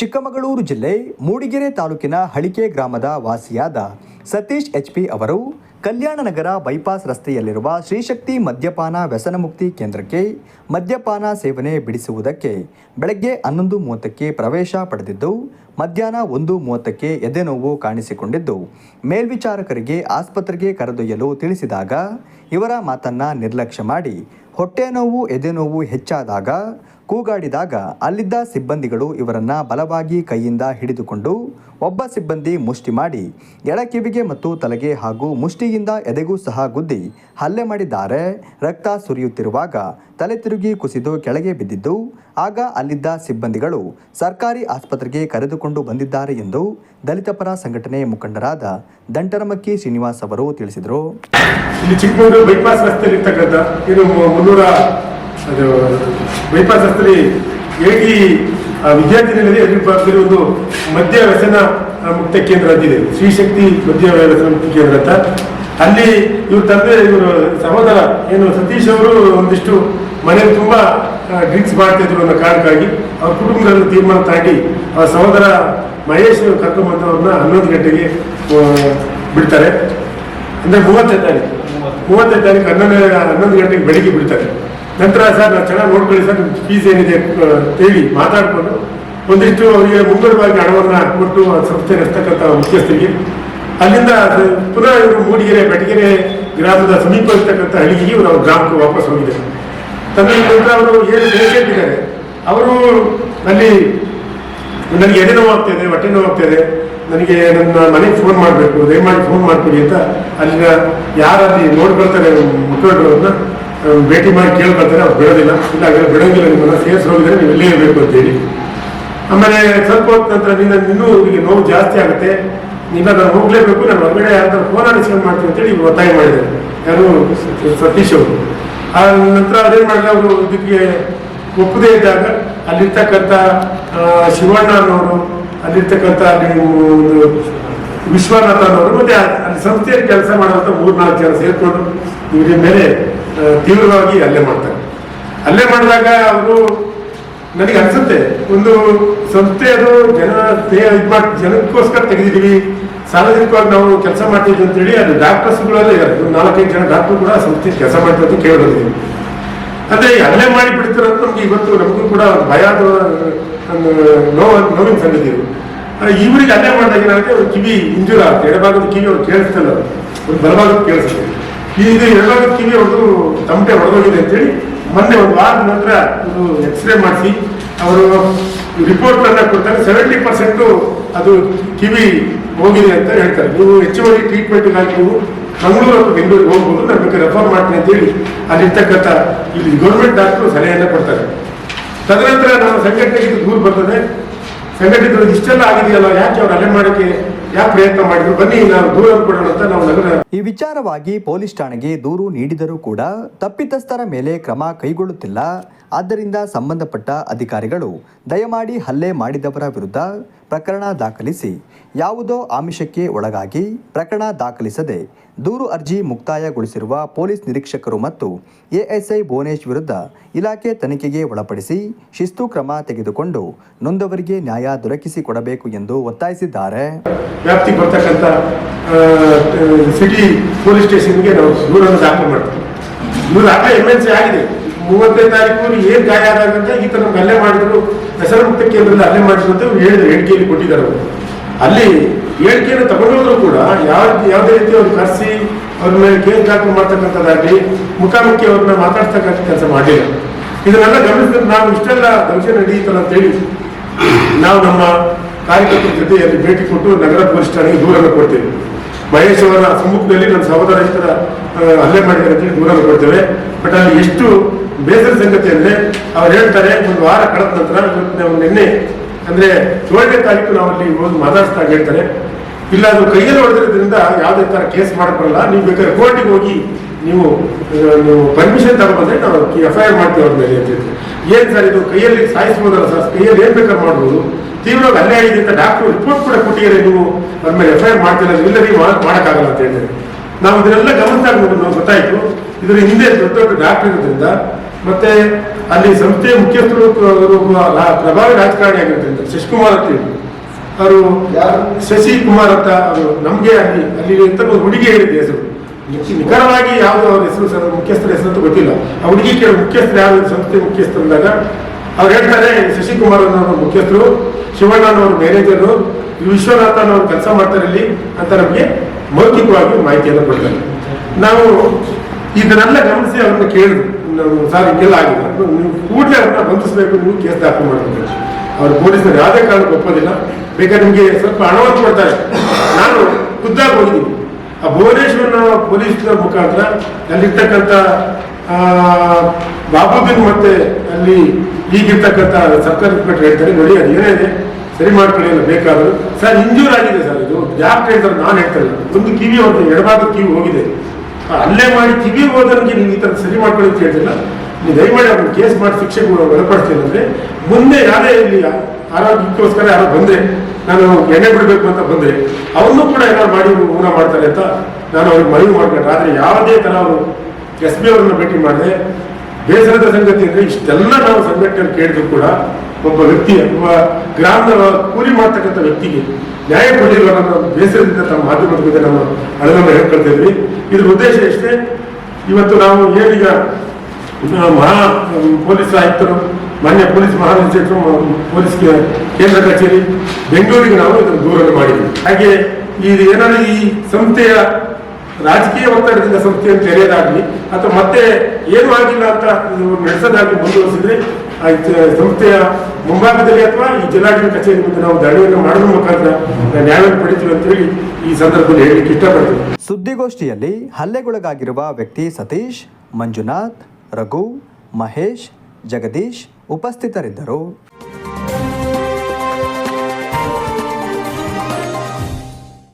ಚಿಕ್ಕಮಗಳೂರು ಜಿಲ್ಲೆ ಮೂಡಿಗೆರೆ ತಾಲೂಕಿನ ಹಳಿಕೆ ಗ್ರಾಮದ ವಾಸಿಯಾದ ಸತೀಶ್ ಎಚ್ ಪಿ ಅವರು ಕಲ್ಯಾಣ ನಗರ ಬೈಪಾಸ್ ರಸ್ತೆಯಲ್ಲಿರುವ ಶ್ರೀಶಕ್ತಿ ಮದ್ಯಪಾನ ವ್ಯಸನಮುಕ್ತಿ ಕೇಂದ್ರಕ್ಕೆ ಮದ್ಯಪಾನ ಸೇವನೆ ಬಿಡಿಸುವುದಕ್ಕೆ ಬೆಳಗ್ಗೆ ಹನ್ನೊಂದು ಮೂವತ್ತಕ್ಕೆ ಪ್ರವೇಶ ಪಡೆದಿದ್ದು, ಮಧ್ಯಾಹ್ನ ಒಂದು ಮೂವತ್ತಕ್ಕೆ ಎದೆನೋವು ಕಾಣಿಸಿಕೊಂಡಿದ್ದು. ಮೇಲ್ವಿಚಾರಕರಿಗೆ ಆಸ್ಪತ್ರೆಗೆ ಕರೆದೊಯ್ಯಲು ತಿಳಿಸಿದಾಗ ಇವರ ಮಾತನ್ನ ನಿರ್ಲಕ್ಷ್ಯ ಮಾಡಿ ಹೊಟ್ಟೆ ನೋವು ಎದೆನೋವು ಹೆಚ್ಚಾದಾಗ, ಕೂಗಾಡಿದಾಗ ಅಲ್ಲಿದ್ದ ಸಿಬ್ಬಂದಿಗಳು ಇವರನ್ನು ಬಲವಾಗಿ ಕೈಯಿಂದ ಹಿಡಿದುಕೊಂಡು ಒಬ್ಬ ಸಿಬ್ಬಂದಿ ಮುಷ್ಟಿ ಮಾಡಿ, ಎಡಕಿವಿಗೆ ಮತ್ತು ತಲೆಗೆ ಹಾಗೂ ಮುಷ್ಟಿಯಿಂದ ಎದೆಗೂ ಸಹ ಗುದ್ದಿ ಹಲ್ಲೆ ಮಾಡಿದ್ದಾರೆ. ರಕ್ತ ಸುರಿಯುತ್ತಿರುವಾಗ ತಲೆ ತಿರುಗಿ ಕುಸಿದು ಕೆಳಗೆ ಬಿದ್ದಿದ್ದು, ಆಗ ಅಲ್ಲಿದ್ದ ಸಿಬ್ಬಂದಿಗಳು ಸರ್ಕಾರಿ ಆಸ್ಪತ್ರೆಗೆ ಕರೆದುಕೊಂಡು ಬಂದಿದ್ದಾರೆ ಎಂದು ದಲಿತ ಪರ ಸಂಘಟನೆ ಮುಖಂಡರಾದ ದಂಟರಮಕ್ಕಿ ಶ್ರೀನಿವಾಸ್ ಅವರು ತಿಳಿಸಿದರು. ಇಲ್ಲಿ ಚಿಕ್ಕಮಗಳೂರು ಬೈಪಾಸ್ ರಸ್ತೆಯಲ್ಲಿ ಇರ್ತಕ್ಕಂಥ ಇದು ಮುನ್ನೂರ ಅದು ಬೈಪಾಸ್ ರಸ್ತೆಯಲ್ಲಿ ಏಟಿ ವಿದ್ಯಾರ್ಥಿ ನಿಲಯದಲ್ಲಿ ಎದುರು ಒಂದು ಮದ್ಯ ವ್ಯಸನ ಆ, ಮುಕ್ತ ಕೇಂದ್ರ ಅಂತಿದೆ. ಶ್ರೀಶಕ್ತಿ ಮದ್ಯ ವ್ಯಸನ ಮುಕ್ತ ಕೇಂದ್ರ ಅಂತ. ಅಲ್ಲಿ ಇವ್ರ ತಂದೆ ಇವರು ಸಹೋದರ ಏನು ಸತೀಶ್ ಅವರು ಒಂದಿಷ್ಟು ಮನೇಲಿ ತುಂಬ ಡ್ರಿಂಕ್ಸ್ ಮಾಡ್ತಾ ಇದ್ರು ಅನ್ನೋ ಕಾರಣಕ್ಕಾಗಿ ಅವ್ರ ಕುಟುಂಬದಲ್ಲಿ ತೀರ್ಮಾನ ತಾಂಡಿ ಅವ್ರ ಸಹೋದರ ಮಹೇಶ್ ಕರ್ಕೊಂಡ್ಬಂದವ್ರನ್ನ ಹನ್ನೊಂದು ಗಂಟೆಗೆ ಆ, ಬಿಡ್ತಾರೆ. ಅಂದ್ರೆ ಮೂವತ್ತನೇ ತಾರೀಕು. ಮೂವತ್ತನೇ ತಾರೀಕು ಹನ್ನೊಂದು ಹನ್ನೊಂದು ಗಂಟೆಗೆ ಬೆಳಿಗ್ಗೆ ಬಿಡ್ತಾರೆ ನಂತರ ಸರ್ ನಾವು ಚೆನ್ನಾಗಿ ನೋಡ್ಕೊಳ್ಳಿ ಸರ್ ಫೀಸ್ ಏನಿದೆ ಕೇಳಿ ಮಾತಾಡಿಕೊಂಡು. ಒಂದಿಷ್ಟು ಅವರಿಗೆ ಮುಂಗಡವಾಗಿ ಹಣವನ್ನು ಹಾಕ್ಬಿಟ್ಟು ಸಂಸ್ಥೆ ನಡೆಸ್ತಕ್ಕಂಥ ಮುಖ್ಯಸ್ಥರಿಗೆ. ಅಲ್ಲಿಂದ ಪುನಃ ಇವರು ಮೂಡಿಗೆರೆ, ಬೆಟಗೆರೆ ಗ್ರಾಮದ ಸಮೀಪ ಇರ್ತಕ್ಕಂಥ ಹಳ್ಳಿಗೆ ಇವರು ಅವ್ರ ಗ್ರಾಮಕ್ಕೆ ವಾಪಸ್ ಹೋಗಿದ್ದಾರೆ. ತನ್ನ ಅವರು ಏನು ಬೇಕೇ ಇದ್ದಾರೆ ಅವರು ಅಲ್ಲಿ ನನಗೆ ಎದೆ ನೋವಾಗ್ತಾ ಇದೆ, ಹೊಟ್ಟೆ ನೋವಾಗ್ತಾ ಇದೆ. ನನಗೆ ನನ್ನ ಮನೆಗೆ ಫೋನ್ ಮಾಡಬೇಕು, ದಯಮಾಡಿ ಫೋನ್ ಮಾಡ್ತೀವಿ ಅಂತ ಅಲ್ಲಿನ ಯಾರಲ್ಲಿ ನೋಡ್ಕೊಳ್ತಾರೆ, ಮುಖಂಡರನ್ನ ಭೇಟಿ ಮಾಡಿ ಕೇಳ್ಕೊಳ್ತಾರೆ, ಅವ್ರು ಬಿಡೋದಿಲ್ಲ. ಇಲ್ಲ, ಹಾಗಾದ್ರೆ ಬಿಡೋದಿಲ್ಲ ನಿಮ್ಮನ್ನ ಸೇರಿಸಿ ಹೋಗಿದ್ರೆ ನೀವು ಇಲ್ಲೇ ಇರಬೇಕು ಅಂತೇಳಿ ಆಮೇಲೆ ಸ್ವಲ್ಪ ಹೊತ್ತು ನಂತರ ನಿನ್ನ ಇನ್ನೂ ಇವರಿಗೆ ನೋವು ಜಾಸ್ತಿ ಆಗುತ್ತೆ. ಇಲ್ಲ ನಾನು ಹೋಗ್ಲೇಬೇಕು, ನಾನು ಹೊರಗಡೆ ಯಾರು ಫೋನ್ ಅಡಿಸ್ಕೊಂಡು ಮಾಡ್ತೀನಿ ಅಂತೇಳಿ ಇವ್ರು ಒತ್ತಾಯ ಮಾಡಿದ್ದಾರೆ. ಯಾರು? ಸತೀಶ್ ಅವರು. ಆ ನಂತರ ಅದೇನು ಮಾಡಿಲ್ಲ ಅವರು ಇದಕ್ಕೆ ಒಪ್ಪದೇ ಇದ್ದಾಗ ಅಲ್ಲಿರ್ತಕ್ಕಂಥ ಶಿವಣ್ಣನವರು, ಅಲ್ಲಿರ್ತಕ್ಕಂಥ ಅಲ್ಲಿ ಒಂದು ವಿಶ್ವನಾಥ ಅನ್ನೋರು ಮತ್ತೆ ಅಲ್ಲಿ ಸಂಸ್ಥೆಯಲ್ಲಿ ಕೆಲಸ ಮಾಡುವಂಥ ಮೂರ್ನಾಲ್ಕು ಜನ ಸೇರ್ಕೊಂಡು ಇವರ ಮೇಲೆ ತೀವ್ರವಾಗಿ ಅಲ್ಲೇ ಮಾಡ್ತಾರೆ. ಅಲ್ಲೇ ಮಾಡಿದಾಗ ಅವರು ನನಗೆ ಅನ್ಸುತ್ತೆ, ಒಂದು ಸಂಸ್ಥೆ ಅದು ಜನ ಇದು ಜನಕ್ಕೋಸ್ಕರ ತೆಗೆದಿದ್ದೀವಿ, ಸಾರ್ವಜನಿಕವಾಗಿ ನಾವು ಕೆಲಸ ಮಾಡ್ತಿದ್ವಿ ಅಂತೇಳಿ ಅದು ಡಾಕ್ಟರ್ಸ್ಗಳೆಲ್ಲ ಇದ್ದಾರೆ. ಒಂದು ನಾಲ್ಕೈದು ಜನ ಡಾಕ್ಟರ್ ಕೂಡ ಸಂಸ್ಥೆ ಕೆಲಸ ಮಾಡ್ತಾರೆ ಅಂತ ಕೇಳಿದ್ದೀವಿ ಅಂದ್ರೆ ಅಲ್ಲೇ ಮಾಡಿ ಬಿಡ್ತಾರೆ ಅಂತ ನಮ್ಗೆ ಇವತ್ತು ನಮಗೂ ಕೂಡ ಭಯ ನೋವು, ನೋವಿನ ಸಂಗತಿ ಇವರಿಗೆ ಅಲ್ಲೇ ಮಾಡಿದಾಗ ಏನಾಗುತ್ತೆ ಅವ್ರ ಕಿವಿ ಇಂಜೂರ್ ಆಗುತ್ತೆ. ಎಡಭಾಗದ ಕಿವಿ ಅವ್ರು ಕೇಳಿಸ್ತಲ್ಲ ಒಂದು ಬಲಭಾಗದ ಕೇಳಿಸ್ತಾರೆ ಇದು ಎಡಭಾಗದ ಕಿವಿ ಅವ್ರದ್ದು ತಮಟೆ ಹೊಡೆದೋಗಿದೆ ಅಂತೇಳಿ ಮೊನ್ನೆ ಒಂದು ವಾರದ ನಂತರ ಒಂದು ಎಕ್ಸ್ರೇ ಮಾಡಿಸಿ, ಅವರು ರಿಪೋರ್ಟ್ ಅನ್ನ ಕೊಡ್ತಾರೆ. ಸೆವೆಂಟಿ ಪರ್ಸೆಂಟು ಅದು ಕಿವಿ ಹೋಗಿದೆ ಅಂತ ಹೇಳ್ತಾರೆ. ನೀವು ಹೆಚ್ಚುವರಿ ಟ್ರೀಟ್ಮೆಂಟ್ಗಾಗಿ ನೀವು ಮಂಗಳೂರು ಅಥವಾ ಬೆಂಗಳೂರಿಗೆ ಹೋಗ್ಬೋದು, ನಾನು ಬೇಕಾದ್ರೆ ರೆಫರ್ ಮಾಡ್ತೀನಿ ಅಂತೇಳಿ ಅಲ್ಲಿರ್ತಕ್ಕಂಥ ಇಲ್ಲಿ ಗೌರ್ಮೆಂಟ್ ಡಾಕ್ಟರ್ ಸಲಹೆಯನ್ನು ಕೊಡ್ತಾರೆ. ತದನಂತರ ನಾವು ಸಂಘಟನೆಗೆ ದೂರು ಬರ್ತದೆ. ಸಂಘಟನೆ ಇಷ್ಟೆಲ್ಲ ಆಗಿದೆಯಲ್ಲ, ಯಾಕೆ ಅವ್ರು ಅಲೆ ಮಾಡೋಕ್ಕೆ? ಪ್ರಯತ್ನ ಮಾಡಿದ್ರು, ಬನ್ನಿ, ನಾವು ದೂರ ಕೊಡೋಣ ಅಂತ ನಾವು ಈ ವಿಚಾರವಾಗಿ ಪೊಲೀಸ್ ಠಾಣೆಗೆ ದೂರು ನೀಡಿದರೂ ಕೂಡ ತಪ್ಪಿತಸ್ಥರ ಮೇಲೆ ಕ್ರಮ ಕೈಗೊಳ್ಳುತ್ತಿಲ್ಲ. ಆದ್ದರಿಂದ ಸಂಬಂಧಪಟ್ಟ ಅಧಿಕಾರಿಗಳು ದಯಮಾಡಿ ಹಲ್ಲೆ ಮಾಡಿದವರ ವಿರುದ್ಧ ಪ್ರಕರಣ ದಾಖಲಿಸಿ, ಯಾವುದೋ ಆಮಿಷಕ್ಕೆ ಒಳಗಾಗಿ ಪ್ರಕರಣ ದಾಖಲಿಸದೆ ದೂರು ಅರ್ಜಿ ಮುಕ್ತಾಯಗೊಳಿಸಿರುವ ಪೊಲೀಸ್ ನಿರೀಕ್ಷಕರು ಮತ್ತು ಎಎಸ್ಐ ಭುವನೇಶ್ ವಿರುದ್ಧ ಇಲಾಖೆ ತನಿಖೆಗೆ ಒಳಪಡಿಸಿ ಶಿಸ್ತು ಕ್ರಮ ತೆಗೆದುಕೊಂಡು ನೊಂದವರಿಗೆ ನ್ಯಾಯ ದೊರಕಿಸಿಕೊಡಬೇಕು ಎಂದು ಒತ್ತಾಯಿಸಿದ್ದಾರೆ. ವ್ಯಾಪ್ತಿಗೆ ಬರ್ತಕ್ಕಂಥ ಸಿಟಿ ಪೊಲೀಸ್ ಸ್ಟೇಷನ್ಗೆ ನಾವು ದೂರನ್ನು ದಾಖಲು ಮಾಡ್ತೀವಿ. ಇವರು ಎನ್ ಸಿ ಆಗಿದೆ. ಮೂವತ್ತನೇ ತಾರೀಕು ಏನು ಗಾಯ ಆದಾಗಂತ ಈ ಥರ ಹಲ್ಲೆ ಮಾಡಿದ್ರು. ಹೆಸರು ಮುಕ್ತ ಕೇಂದ್ರದಲ್ಲಿ ಹಲ್ಲೆ ಮಾಡಿದ್ರು ಅಂತ ಹೇಳಿದ್ರು, ಹೇಳಿಕೆಯಲ್ಲಿ ಕೊಟ್ಟಿದ್ದಾರೆ ಅವರು. ಅಲ್ಲಿ ಹೇಳಿಕೆಯನ್ನು ತಗೊಂಡೋದ್ರು ಕೂಡ ಯಾವ ಯಾವುದೇ ರೀತಿ ಅವ್ರು ಕರೆಸಿ ಅವ್ರ ಮೇಲೆ ಕೇಸ್ ದಾಖಲು ಮಾಡ್ತಕ್ಕಂಥದ್ದಾಗಲಿ, ಮುಖಾಮುಖಿ ಅವ್ರನ್ನ ಮಾತಾಡ್ತಕ್ಕಂಥ ಕೆಲಸ ಮಾಡಿಲ್ಲ. ಇದನ್ನೆಲ್ಲ ಗಮನಿಸಿದ್ರೆ ನಾವು ಇಷ್ಟೆಲ್ಲ ದಂಶ ನಡೆಯುತ್ತಲ್ಲ ಅಂತೇಳಿ ನಾವು ನಮ್ಮ ಕಾರ್ಯಕರ್ತರ ಜೊತೆಯಲ್ಲಿ ಭೇಟಿ ಕೊಟ್ಟು ನಗರ ಪೊಲೀಸ್ ಠಾಣೆಗೆ ದೂರನ್ನು ಕೊಡ್ತೇವೆ. ಮಹೇಶ್ ಅವರ ಸಮ್ಮುಖದಲ್ಲಿ ನನ್ನ ಸಹೋದರ ಈ ಹಲ್ಲೆ ಮಾಡಿದ್ದಾರೆ ಅಂತೇಳಿ ದೂರನ್ನು ಕೊಡ್ತೇವೆ. ಬಟ್ ಅಲ್ಲಿ ಎಷ್ಟು ಬೇಸರ ಸಂಗತಿ ಅಂದ್ರೆ ಅವ್ರು ಹೇಳ್ತಾರೆ, ಒಂದು ವಾರ ಕಳೆದ ನಂತರ ನಾವು ನಿನ್ನೆ ಅಂದ್ರೆ ಏಳನೇ ತಾರೀಕು ನಾವು ಅಲ್ಲಿ ಹೋಗಿ ಮಾತಾಡಿಸ್ದಾಗ ಹೇಳ್ತಾರೆ. ಇಲ್ಲ, ಅದು ಕೈಯಲ್ಲಿ ಹೊಡೆದಿರೋದ್ರಿಂದ ಯಾವುದೇ ತರ ಕೇಸ್ ಮಾಡ್ಕೊಳ್ಳಲ್ಲ ನೀವು ಬೇಕಾದ್ರೆ ಕೋರ್ಟಿಗೆ ಹೋಗಿ ನೀವು ನೀವು ಪರ್ಮಿಷನ್ ತಗೊಂಡ್ರೆ ನಾವು ಎಫ್ ಐ ಆರ್ ಮಾಡ್ತೀವಿ ಅವ್ರ ಮೇಲೆ ಅಂತ ಹೇಳ್ತೀವಿ ಏನ್ ಸರ್ ಇದು ಕೈಯಲ್ಲಿ ಸಾಯಿಸ್ಬೋದಲ್ಲ ಸರ್? ಕೈಯಲ್ಲಿ ಏನ್ ಬೇಕಾದ್ರೆ ಮಾಡ್ಬೋದು. ತೀವ್ರವಾಗಿ ಅಲ್ಲೇ ಆಗಿದೆ ಅಂತ ಡಾಕ್ಟರ್ ರಿಪೋರ್ಟ್ ಕೂಡ ಕೊಟ್ಟಿದ್ದಾರೆ ನೀವು ನನ್ನ ಮೇಲೆ ಎಫ್ ಐ ಆರ್ ಮಾಡ್ತಿಲ್ಲ ಇಲ್ಲದೆ ಮಾಡೋಕ್ಕಾಗಲ್ಲ ಅಂತ ಹೇಳಿದ್ರೆ ನಾವು ಇದನ್ನೆಲ್ಲ ಗಮನಿಸಿದಾಗ ನಮ್ಗೆ ಗೊತ್ತಾಯ್ತು. ಇದರ ಹಿಂದೆ ದೊಡ್ಡ ದೊಡ್ಡ ಡಾಕ್ಟರ್ ಇರೋದ್ರಿಂದ ಮತ್ತೆ ಅಲ್ಲಿ ಸಂಸ್ಥೆಯ ಮುಖ್ಯಸ್ಥರು ಪ್ರಭಾವಿ ರಾಜಕಾರಣಿ ಆಗಿರೋದ್ರಿಂದ ಶಶಿಕುಮಾರ್ ಅಂತ ಹೇಳಿ. ಅವರು ಶಶಿ ಕುಮಾರ್ ಅಂತ ಅವರು ನಮಗೆ ಅಲ್ಲಿ ಅಲ್ಲಿ ಅಂತ ಒಂದು ಹುಡುಗಿ ಹೇಳಿದ್ದೆ ಹೆಸರು. ನಿಖ- ನಿಖರವಾಗಿ ಯಾವುದು ಅವ್ರ ಹೆಸರು ಸರ್ ಮುಖ್ಯಸ್ಥರ ಹೆಸರು ಅಂತ ಗೊತ್ತಿಲ್ಲ. ಆ ಹುಡುಗಿ ಕೇಳಿ ಮುಖ್ಯಸ್ಥರು ಯಾರು ಸಂಸ್ಥೆ ಮುಖ್ಯಸ್ಥರು ಅಂದಾಗ ಅವ್ರು ಹೇಳ್ತಾರೆ ಶಶಿಕುಮಾರ್ ಅನ್ನೋರು ಮುಖ್ಯಸ್ಥರು ಶಿವಣ್ಣ ಅನ್ನೋರು ಮ್ಯಾನೇಜರು ವಿಶ್ವನಾಥ ಅನ್ನೋರು ಕೆಲಸ ಮಾಡ್ತಾರೆ ಇಲ್ಲಿ ಅಂತ ನಮಗೆ ಮೌಖಿಕವಾಗಿ ಮಾಹಿತಿಯನ್ನು ಕೊಡ್ತಾರೆ. ನಾವು ಇದನ್ನೆಲ್ಲ ಗಮನಿಸಿ ಅವ್ರನ್ನ ಕೇಳಿದ್ರು ನಾವು ಸರ್, ಹಿಂಗೆಲ್ಲ ಆಗಿದೆ. ನೀವು ಕೂಡಲೇ ಅವ್ರನ್ನ ಬಂಧಿಸಬೇಕು, ನೀವು ಕೇಸ್ ದಾಖಲು ಮಾಡಬೇಕು. ಅವ್ರು ಪೊಲೀಸರು ಯಾವುದೇ ಕಾರಣಕ್ಕೆ ಒಪ್ಪೋದಿಲ್ಲ. ಬೇಕಾದ್ರೆ ನಿಮಗೆ ಸ್ವಲ್ಪ ಹಣವನ್ನು ಕೊಡ್ತಾರೆ. ನಾನು ಖುದ್ದಾಗಿ ಹೋಗಿದ್ದೀನಿ. ಆ ಭುವನೇಶ್ವರನ ಪೊಲೀಸರ ಮುಖಾಂತರ ಅಲ್ಲಿರ್ತಕ್ಕಂಥ ಬಾಬುದ್ದೀನ್ ಮತ್ತೆ ಅಲ್ಲಿ ಈಗಿರ್ತಕ್ಕಂಥ ಸರ್ಕಾರಿ ಇನ್ಸ್ಪೆಕ್ಟರ್ ಹೇಳ್ತಾರೆ, ನೋಡಿ, ಅದು ಏನಿದೆ ಸರಿ ಮಾಡ್ಕೊಳ್ಳಿ ಬೇಕಾದರು ಬೇಕಾದರೂ. ಸರ್ ಇಂಜೂರ್ ಆಗಿದೆ ಸರ್ ಇದು. ಯಾಕೆ ಹೇಳ್ತಾರೆ ನಾನು ಹೇಳ್ತಾ ಇಲ್ಲ. ಕಿವಿ ಒಂದು ಎಡಭಾಗದ ಕಿವಿ ಹೋಗಿದೆ. ಅಲ್ಲೇ ಮಾಡಿ ಕಿವಿ ಹೋದವರಿಗೆ ನೀವು ಈ ಥರ ಸರಿ ಮಾಡ್ಕೊಳ್ಳಿ ಅಂತ ಹೇಳ್ತಿಲ್ಲ. ನೀವು ದಯಮಾಡಿ ಅವ್ರನ್ನ ಕೇಸ್ ಮಾಡಿ ಶಿಕ್ಷೆಗೆ ಒಳಪಡಿಸ್ತೀನಿ ಅಂದರೆ, ಮುಂದೆ ಯಾರೇ ಇಲ್ಲಿ ಆರೋಗ್ಯಕ್ಕೋಸ್ಕರ ಯಾರೋ ಬಂದರೆ, ನಾನು ಎಣ್ಣೆ ಬಿಡಬೇಕು ಅಂತ ಬಂದರೆ, ಅವನ್ನೂ ಕೂಡ ಏನಾದ್ರು ಮಾಡಿ ಊನ ಮಾಡ್ತಾರೆ ಅಂತ ನಾನು ಅವ್ರಿಗೆ ಮನವಿ ಮಾಡ್ಕೊಂಡ್ರೆ. ಆದರೆ ಯಾವುದೇ ಥರ ಅವರು ಎಸ್ ಬಿ ಅವ್ರನ್ನ ಭೇಟಿ ಮಾಡಿದೆ ಬೇಸರದ ಸಂಗತಿ ಅಂದ್ರೆ ಇಷ್ಟೆಲ್ಲ ನಾವು ಸಂಘಟನೆ ಕೇಳಿದ್ರು ಕೂಡ ಒಬ್ಬ ವ್ಯಕ್ತಿ, ಒಬ್ಬ ಗ್ರಾಮದ ಕೂಲಿ ಮಾಡ್ತಕ್ಕಂಥ ವ್ಯಕ್ತಿಗೆ ನ್ಯಾಯ ಕೊಡಲಿಲ್ಲ ಅನ್ನೋ ಬೇಸರದಿಂದ ತಮ್ಮ ಮಾಧ್ಯಮದ ಬಗ್ಗೆ ನಾವು ಅಳಗನ್ನು ಹೇಳ್ಕೊಳ್ತಾ ಇದ್ವಿ ಇದ್ರ ಉದ್ದೇಶ ಎಷ್ಟೇ, ಇವತ್ತು ನಾವು ಏನೀಗ ಮಹಾ ಪೊಲೀಸ್ ಆಯುಕ್ತರು, ಮಾನ್ಯ ಪೊಲೀಸ್ ಮಹಾನಿರ್ದೇಶಕರು ಪೊಲೀಸ್ ಕೇಂದ್ರ ಕಚೇರಿ, ಬೆಂಗಳೂರಿಗೆ ನಾವು ಇದನ್ನು ದೂರನ್ನು ಮಾಡಿದ್ವಿ. ಹಾಗೆ ಇದು ಏನಾದ್ರು ಈ ಸಂಸ್ಥೆಯ ರಾಜಕೀಯ ಒತ್ತಡದಿಂದ ಸಂಸ್ಥೆಯನ್ನು ತೆರೆಯದಾಗಲಿ ಅಥವಾ ಮತ್ತೆ ಏನೂ ಆಗಿಲ್ಲ ಅಂತ ನಡೆಸೋದಾಗಿ ಮುಂದುವರಿಸಿದ್ರೆ ಸಂಸ್ಥೆಯ ಮುಂಭಾಗದಲ್ಲಿ ಅಥವಾ ಈ ಜಿಲ್ಲಾಡಳಿತ ಕಚೇರಿ ಮುಂದೆ ನಾವು ದಾಳಿಯನ್ನು ಮಾಡೋದ್ರ ಮುಖಾಂತರ ನ್ಯಾಯವನ್ನು ಪಡಿತೀವಿ ಅಂತೇಳಿ ಈ ಸಂದರ್ಭದಲ್ಲಿ ಹೇಳಲಿಕ್ಕೆ ಇಷ್ಟಪಡ್ತೀನಿ. ಸುದ್ದಿಗೋಷ್ಠಿಯಲ್ಲಿ ಹಲ್ಲೆಗೊಳಗಾಗಿರುವ ವ್ಯಕ್ತಿ ಸತೀಶ್, ಮಂಜುನಾಥ್, ರಘು, ಮಹೇಶ್, ಜಗದೀಶ್ ಉಪಸ್ಥಿತರಿದ್ದರು.